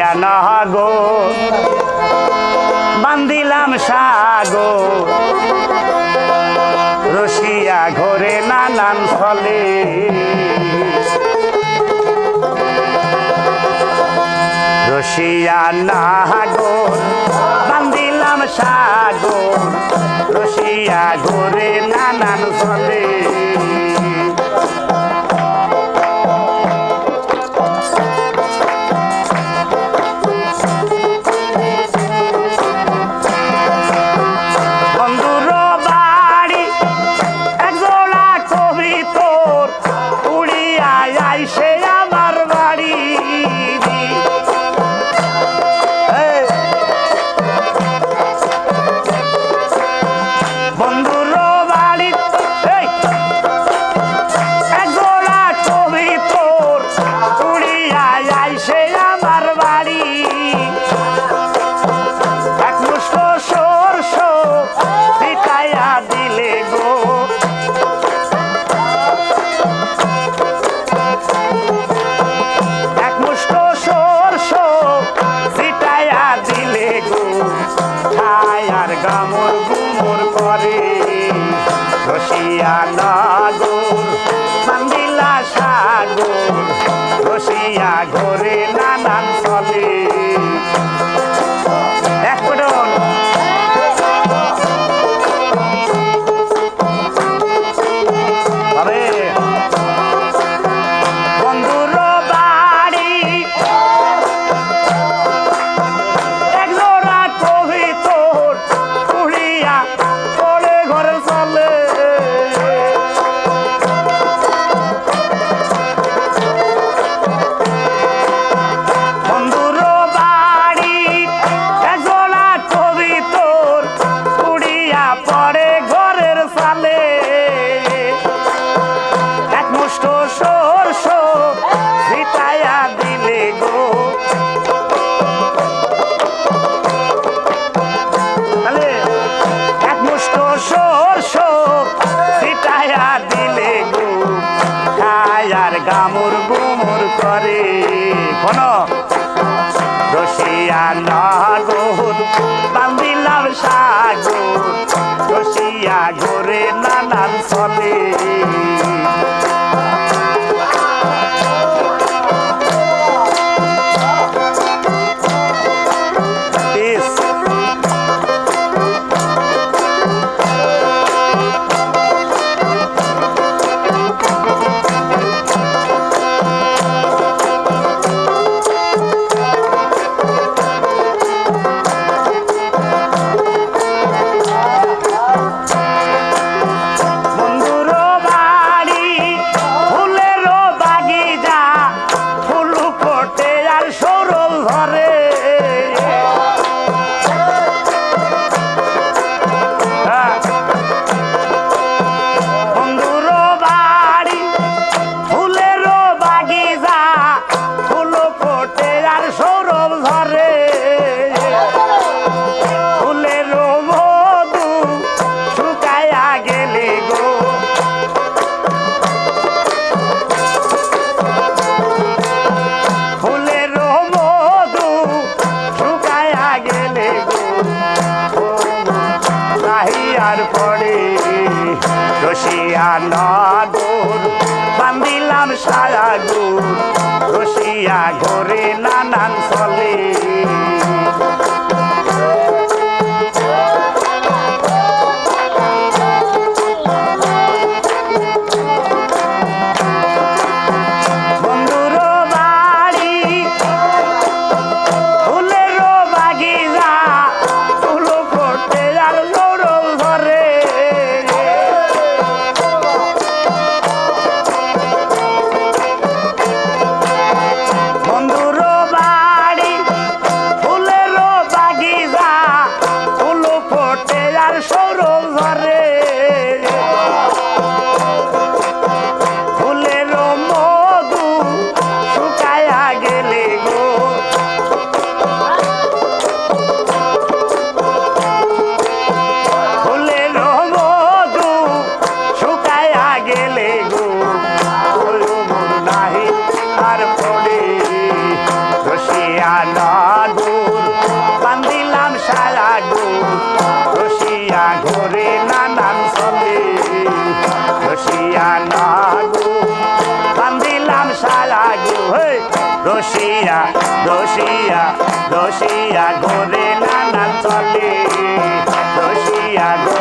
দিয়া নহগো। বান্দিলাম সাগো। রশিয়া ঘরে নানান ফলে। রশিয়া নাগো বান্দিলাম সাগো। রশিয়া ঘরে নানান ফলে। রসিয়া নগর মান্দিলা সাগর রসিয়া ঘরে নগর বান্দিলাম সারা গুড় রসিয়া ঘরে নানান চলে। সৌর। রসিয়া ঘরে নানান চলে। রসিয়া ঘরে